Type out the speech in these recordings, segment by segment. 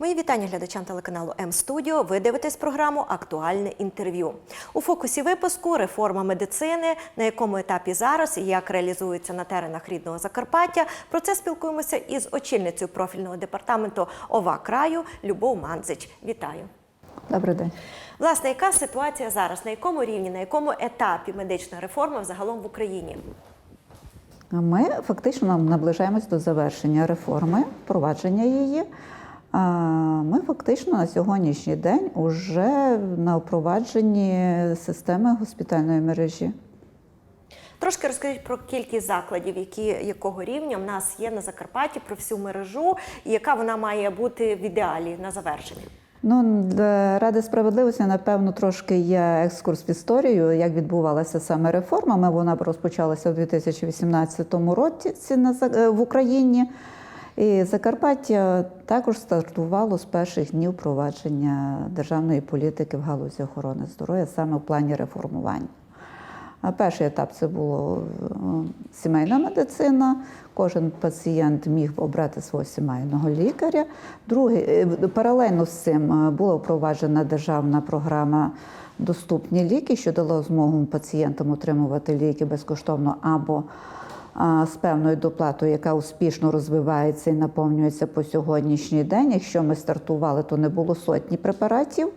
Мої вітання глядачам телеканалу М Студіо. Ви дивитесь програму Актуальне інтерв'ю. У фокусі випуску реформа медицини, на якому етапі зараз і як реалізується на теренах рідного Закарпаття. Про це спілкуємося із очільницею профільного департаменту ОВА краю Любов Манзич. Вітаю. Добрий день. Власне, яка ситуація зараз? На якому рівні, на якому етапі медична реформа взагалом в Україні? Ми фактично наближаємось до завершення реформи, впровадження її. Ми фактично на сьогоднішній день вже на впровадженні системи госпітальної мережі. Трошки розкажіть про кількість закладів, які якого рівня в нас є на Закарпатті, про всю мережу, і яка вона має бути в ідеалі на завершення. Ну, для Ради справедливості, напевно, трошки є екскурс в історію, як відбувалася саме реформа. Вона розпочалася у 2018 році е, в Україні. І Закарпаття також стартувало з перших днів впровадження державної політики в галузі охорони здоров'я саме в плані реформування. Перший етап це було е, сімейна медицина. Кожен пацієнт міг обрати свого сімейного лікаря. Другий е, паралельно з цим е, була впроваджена державна програма Доступні ліки, що дало змогу пацієнтам отримувати ліки безкоштовно або з певною доплатою, яка успішно розвивається і наповнюється по сьогоднішній день. Якщо ми стартували, то не було сотні препаратів.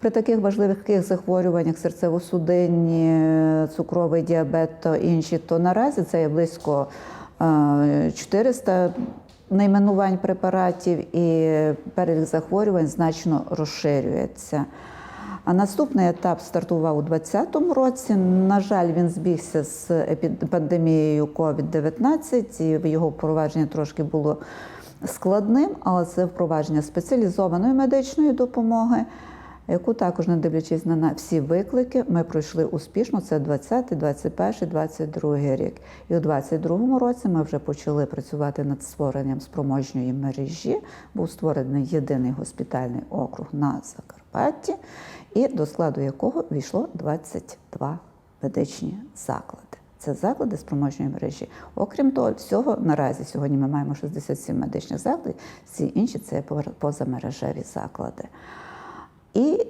При таких важливих захворюваннях серцево-судинні, цукровий діабет та інші, то наразі це є близько е, 400 найменувань препаратів і перелік захворювань значно розширюється. А наступний етап стартував у 2020 році. На жаль, він збігся з пандемією COVID-19, і його впровадження трошки було складним, але це впровадження спеціалізованої медичної допомоги, яку також, не дивлячись на всі виклики, ми пройшли успішно. Це 20, 21, 22 рік. І у 22 році ми вже почали працювати над створенням спроможньої мережі. Був створений єдиний госпітальний округ на Закарпатті, і до складу якого війшло 22 медичні заклади. Це заклади спроможньої мережі. Окрім того, всього наразі сьогодні ми маємо 67 медичних закладів, всі інші це позамережеві заклади. І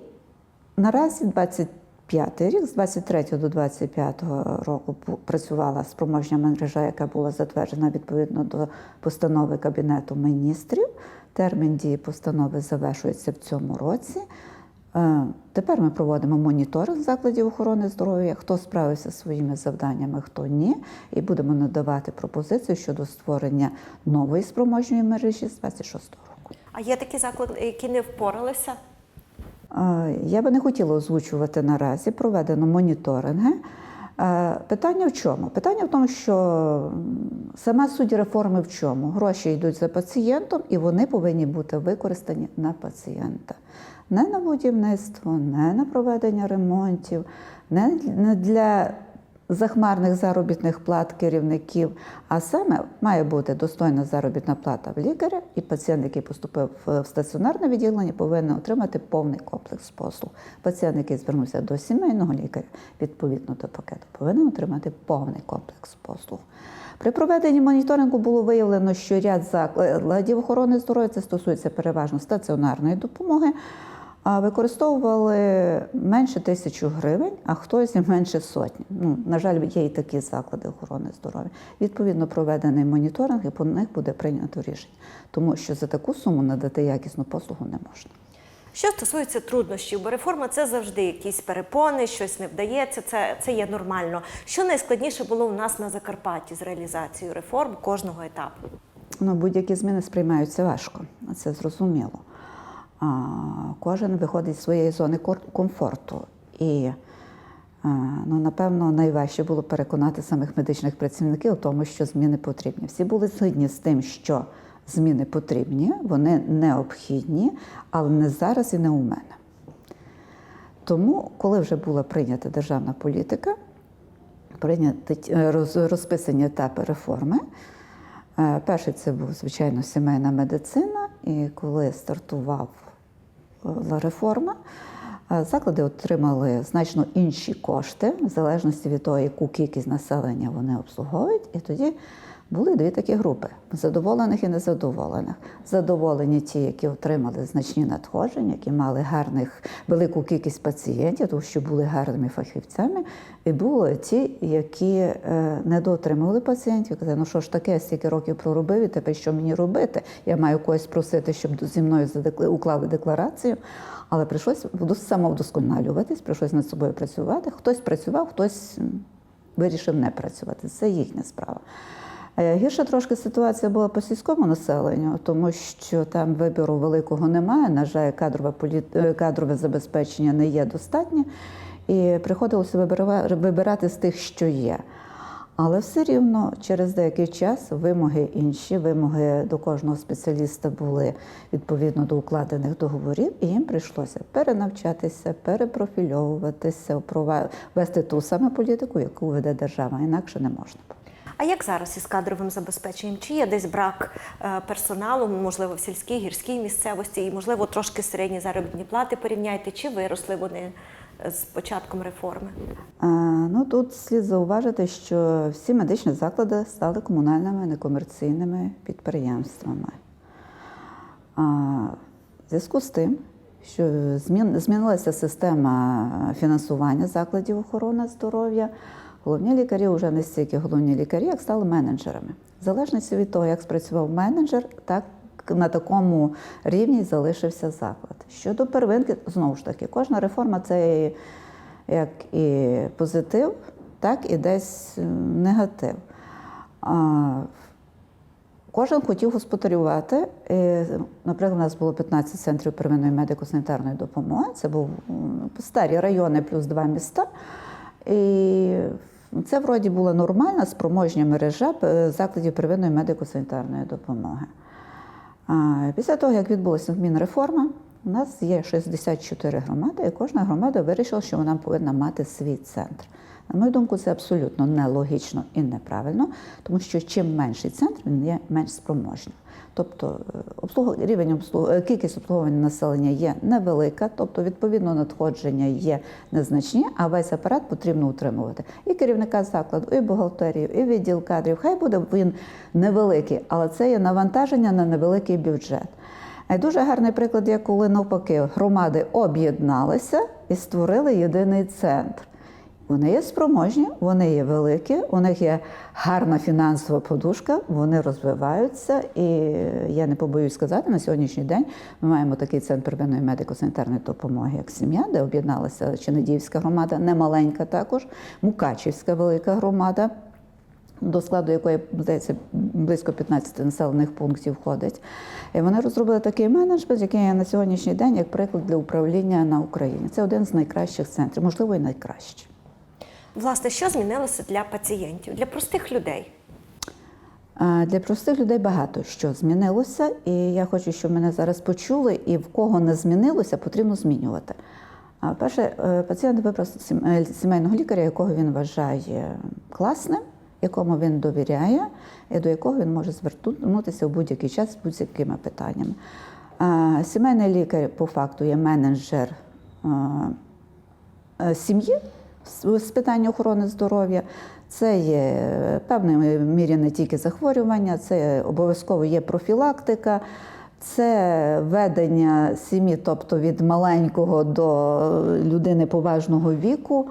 наразі 25 рік, з 23 до 25 року працювала спроможня мережа, яка була затверджена відповідно до постанови Кабінету міністрів. Термін дії постанови завершується в цьому році. Е, Тепер ми проводимо моніторинг закладів охорони здоров'я, хто справився зі своїми завданнями, хто ні, і будемо надавати пропозиції щодо створення нової спроможньої мережі з 26 року. А є такі заклади, які не впоралися? Я би не хотіла озвучувати наразі, проведено моніторинги. Питання в чому? Питання в тому, що сама суть реформи в чому? Гроші йдуть за пацієнтом, і вони повинні бути використані на пацієнта. Не на будівництво, не на проведення ремонтів, не для захмарних заробітних плат керівників, а саме має бути достойна заробітна плата в лікаря, і пацієнт, який поступив в стаціонарне відділення, повинен отримати повний комплекс послуг. Пацієнт, який звернувся до сімейного лікаря, відповідно до пакету, повинен отримати повний комплекс послуг. При проведенні моніторингу було виявлено, що ряд закладів охорони здоров'я це стосується переважно стаціонарної допомоги. А використовували менше тисячу гривень, а хтось і менше сотні. Ну, на жаль, є і такі заклади охорони здоров'я. Відповідно, проведений моніторинг, і по них буде прийнято рішення, тому що за таку суму надати якісну послугу не можна. Що стосується труднощів, бо реформа це завжди якісь перепони, щось не вдається, це, це є нормально. Що найскладніше було у нас на Закарпатті з реалізацією реформ кожного етапу? Ну, будь-які зміни сприймаються важко, це зрозуміло. Кожен виходить з своєї зони комфорту. І, ну, напевно, найважче було переконати самих медичних працівників у тому, що зміни потрібні. Всі були згідні з тим, що зміни потрібні, вони необхідні, але не зараз і не у мене. Тому, коли вже була прийнята державна політика, прийняті е, роз- розписані етапи реформи. Е, Перший це був, звичайно, сімейна медицина, і коли стартувала реформа, е, заклади отримали значно інші кошти, в залежності від того, яку кількість населення вони обслуговують. І тоді Були дві такі групи: задоволених і незадоволених. Задоволені ті, які отримали значні надходження, які мали гарних велику кількість пацієнтів, тому що були гарними фахівцями. І були ті, які е, недоотримували пацієнтів. Казали, ну що ж таке, я стільки років проробив, і тепер що мені робити? Я маю когось просити, щоб зі мною уклали декларацію. Але прийшлось самовдосконалюватись, прийшлось над собою працювати. Хтось працював, хтось вирішив не працювати. Це їхня справа. Е, Гірша трошки ситуація була по сільському населенню, тому що там вибору великого немає. На жаль, кадрове, полі... е, кадрове забезпечення не є достатнє, і приходилося вибирати з тих, що є. Але все рівно через деякий час вимоги інші, вимоги до кожного спеціаліста були відповідно до укладених договорів, і їм прийшлося перенавчатися, перепрофільовуватися, вести ту саму політику, яку веде держава. Інакше не можна. А як зараз із кадровим забезпеченням? Чи є десь брак е, персоналу, можливо, в сільській, гірській місцевості, і можливо трошки середні заробітні плати порівняйте, чи виросли вони е, з початком реформи? А, Ну тут слід зауважити, що всі медичні заклади стали комунальними некомерційними підприємствами. В зв'язку з тим, що змін, змінилася система фінансування закладів охорони здоров'я, головні лікарі вже не стільки головні лікарі, як стали менеджерами. В залежності від того, як спрацював менеджер, так на такому рівні залишився заклад. Щодо первинки, знову ж таки, кожна реформа це як і позитив, так і десь е, негатив. А, Кожен хотів господарювати. Наприклад, у нас було 15 центрів первинної медико-санітарної допомоги. Це був старі райони плюс два міста. І це вроді була нормальна спроможня мережа е, закладів первинної медико-санітарної допомоги. Після того, як відбулася Мінреформа, у нас є 64 громади, і кожна громада вирішила, що вона повинна мати свій центр. На мою думку, це абсолютно нелогічно і неправильно, тому що чим менший центр, він є менш спроможним. Тобто е, рівень обслуг... е, кількість обслуговування населення є невелика, тобто відповідно надходження є незначні, а весь апарат потрібно утримувати. І керівника закладу, і бухгалтерію, і відділ кадрів. Хай буде він невеликий, але це є навантаження на невеликий бюджет. Е, Дуже гарний приклад є, коли навпаки громади об'єдналися і створили єдиний центр. Вони є спроможні, вони є великі, у них є гарна фінансова подушка, вони розвиваються. І я не побоюсь сказати, на сьогоднішній день ми маємо такий центр первинної медико-санітарної допомоги, як сім'я, де об'єдналася Чинедіївська громада, немаленька також, Мукачівська велика громада до складу якої здається близько 15 населених пунктів входить. І вони розробили такий менеджмент, який є на сьогоднішній день як приклад для управління на Україні. Це один з найкращих центрів, можливо, і найкращий. Власне, що змінилося для пацієнтів, для простих людей? Для простих людей багато що змінилося, і я хочу, щоб мене зараз почули, і в кого не змінилося, потрібно змінювати. Перше, е, пацієнт вибрав е, сімейного лікаря, якого він вважає класним, якому він довіряє, і до якого він може звернутися в будь-який час з будь-якими питаннями. Сімейний лікар по факту є менеджер е, сім'ї з питань охорони здоров'я. Це є е, певною мірі не тільки захворювання, це обов'язково є профілактика, це ведення сім'ї, тобто від маленького до людини поважного віку.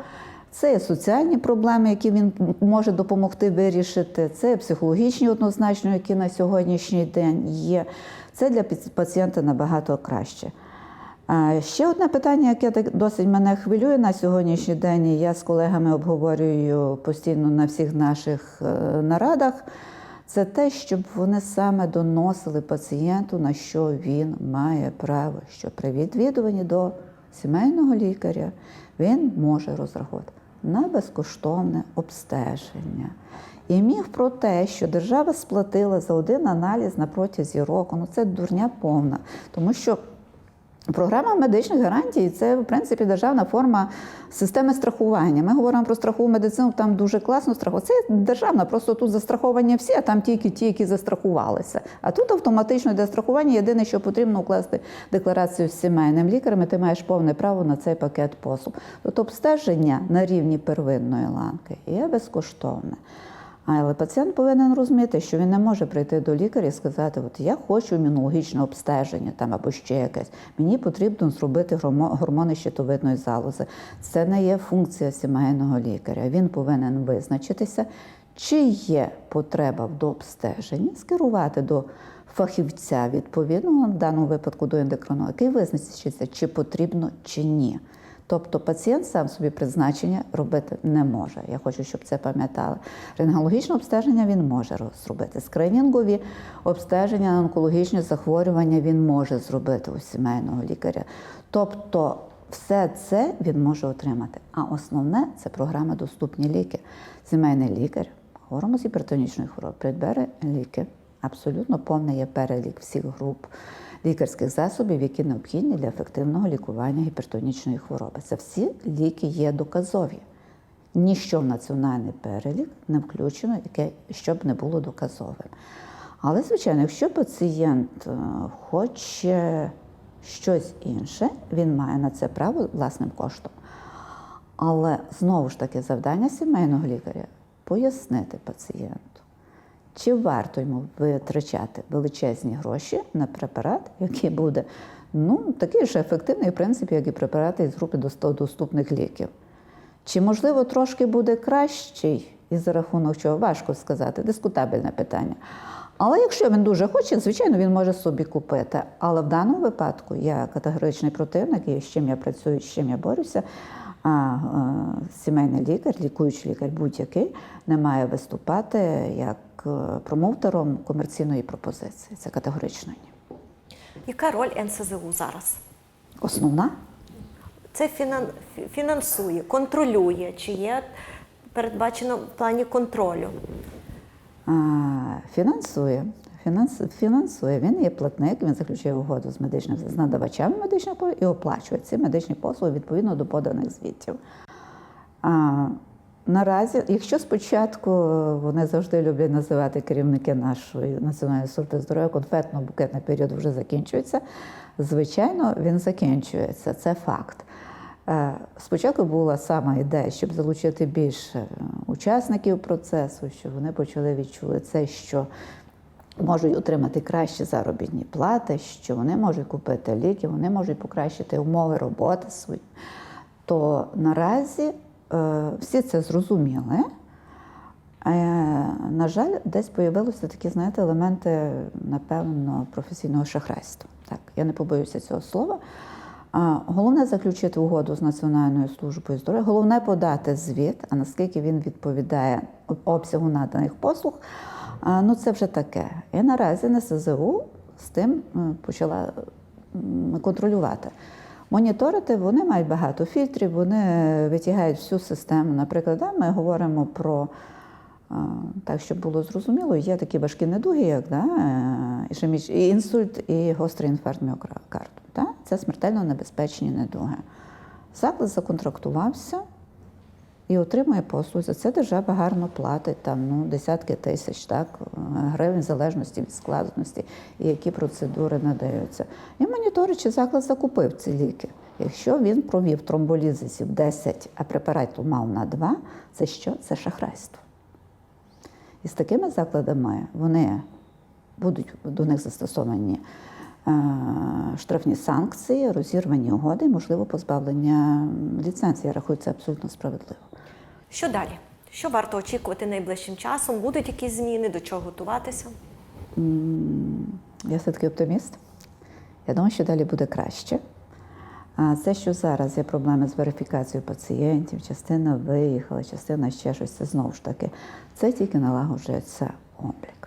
Це є соціальні проблеми, які він може допомогти вирішити. Це психологічні однозначно, які на сьогоднішній день є. Це для пацієнта набагато краще. Ще одне питання, яке досить мене хвилює на сьогоднішній день, і я з колегами обговорюю постійно на всіх наших е, нарадах, це те, щоб вони саме доносили пацієнту, на що він має право, що при відвідуванні до сімейного лікаря він може розраховувати на безкоштовне обстеження. І міг про те, що держава сплатила за один аналіз на протязі року. Ну це дурня повна, тому що. Програма медичних гарантій це, в принципі, державна форма системи страхування. Ми говоримо про страхову медицину, там дуже класно страхувати. Це державна, просто тут застраховані всі, а там тільки ті, які застрахувалися. А тут автоматично йде страхування. Єдине, що потрібно укласти декларацію з сімейним лікарем, і ти маєш повне право на цей пакет послуг. Тобто обстеження на рівні первинної ланки є безкоштовне. Але пацієнт повинен розуміти, що він не може прийти до лікаря і сказати, от я хочу імунологічне обстеження там або ще якесь. Мені потрібно зробити гормони щитовидної залози. Це не є функція сімейного лікаря. Він повинен визначитися, чи є потреба в дообстеженні, скерувати до фахівця відповідного, в даному випадку до ендокринолога, який визначиться, чи потрібно, чи ні. Тобто пацієнт сам собі призначення робити не може. Я хочу, щоб це пам'ятали. Рентгенологічне обстеження він може зробити. Скринінгові обстеження на онкологічні захворювання він може зробити у сімейного лікаря. Тобто все це він може отримати. А основне це програма Доступні ліки. Сімейний лікар, говоримо з гіпертонічної хвороби, придбере ліки. Абсолютно повний є перелік всіх груп лікарських засобів, які необхідні для ефективного лікування гіпертонічної хвороби. Це всі ліки є доказові. Ніщо в національний перелік не включено, яке щоб не було доказовим. Але, звичайно, якщо пацієнт е, хоче щось інше, він має на це право власним коштом. Але знову ж таки завдання сімейного лікаря пояснити пацієнту, чи варто йому витрачати величезні гроші на препарат, який буде ну, такий ж ефективний, в принципі, як і препарати із групи до 100 доступних ліків. Чи, можливо, трошки буде кращий, і за рахунок чого важко сказати, дискутабельне питання. Але якщо він дуже хоче, звичайно, він може собі купити. Але в даному випадку я категоричний противник, і з чим я працюю, з чим я борюся. А е, сімейний лікар, лікуючий лікар будь-який, не має виступати як е, промоутером комерційної пропозиції. Це категорично ні. Яка роль НСЗУ зараз? Основна Це фінансує, контролює, чи є передбачено в плані контролю. Фінансує. Фінанс, фінансує. Він є платник, він заключує угоду з медичним з надавачами медичних послуг і оплачує ці медичні послуги відповідно до поданих звітів. А, наразі, якщо спочатку вони завжди люблять називати керівники нашої Національної служби здоров'я, конфетно-букетний період вже закінчується. Звичайно, він закінчується. Це факт. Е, Спочатку була сама ідея, щоб залучити більше е, учасників процесу, щоб вони почали відчули це, що можуть отримати кращі заробітні плати, що вони можуть купити ліки, вони можуть покращити умови роботи свої. То наразі е, всі це зрозуміли. Е, на жаль, десь з'явилися такі, знаєте, елементи, напевно, професійного шахрайства. Так, я не побоюся цього слова. А, Головне заключити угоду з Національною службою здоров'я, головне подати звіт, а наскільки він відповідає обсягу наданих послуг, ну це вже таке. І наразі НСЗУ з тим е, почала контролювати. Моніторити вони мають багато фільтрів, вони витягають всю систему. Наприклад, ми говоримо про так, щоб було зрозуміло, є такі важкі недуги, як да, е, і інсульт і гострий інфаркт міокарду. Да? Це смертельно небезпечні недуги. Заклад законтрактувався і отримує послуги. За це держава гарно платить там, ну, десятки тисяч так, е, гривень в залежності від складності і які процедури надаються. І моніторить, чи заклад закупив ці ліки. Якщо він провів тромболізисів 10, а препарату мав на 2, це що? Це шахрайство. І з такими закладами вони будуть до них застосовані е, штрафні санкції, розірвані угоди, можливо, позбавлення ліцензії. Я рахую, це абсолютно справедливо. Що далі? Що варто очікувати найближчим часом? Будуть якісь зміни, до чого готуватися? Я все-таки оптиміст. Я думаю, що далі буде краще. А це, що зараз є проблеми з верифікацією пацієнтів, частина виїхала, частина ще щось, це знову ж таки, це тільки налагоджується облік.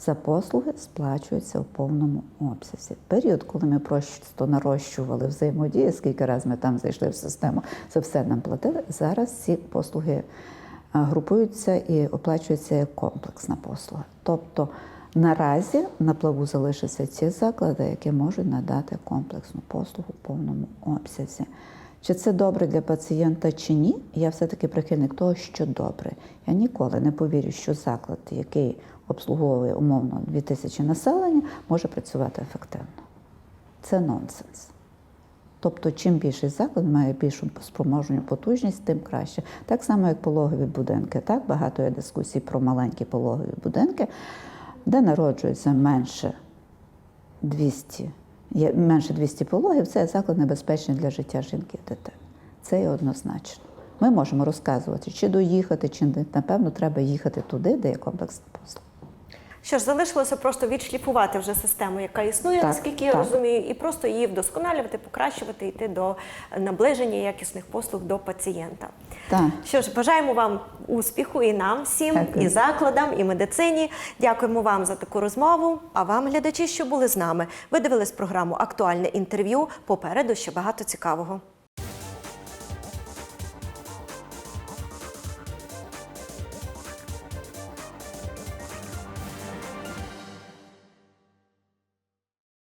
За послуги сплачуються в повному обсязі. Період, коли ми просто нарощували взаємодії, скільки разів ми там зайшли в систему, це все нам платили. Зараз ці послуги групуються і оплачуються як комплексна послуга. Тобто наразі на плаву залишаться ті заклади, які можуть надати комплексну послугу в повному обсязі. Чи це добре для пацієнта чи ні? Я все-таки прихильник того, що добре. Я ніколи не повірю, що заклад, який обслуговує умовно 2000 населення, може працювати ефективно. Це нонсенс. Тобто, чим більший заклад має більшу спроможню потужність, тим краще. Так само, як пологові будинки. Так багато є дискусій про маленькі пологові будинки, де народжується менше 200, є менше 200 пологів, це заклад небезпечний для життя жінки і дитини. Це є однозначно. Ми можемо розказувати, чи доїхати, чи не. напевно треба їхати туди, де є комплексна послуга. Що ж, залишилося просто відшліфувати вже систему, яка існує, Так, наскільки я так. розумію, і просто її вдосконалювати, покращувати, йти до наближення якісних послуг до пацієнта. Так. Що ж, бажаємо вам успіху і нам всім, Дякую. і закладам, і медицині. Дякуємо вам за таку розмову. А вам, глядачі, що були з нами. Ви дивились програму Актуальне інтерв'ю. Попереду ще багато цікавого.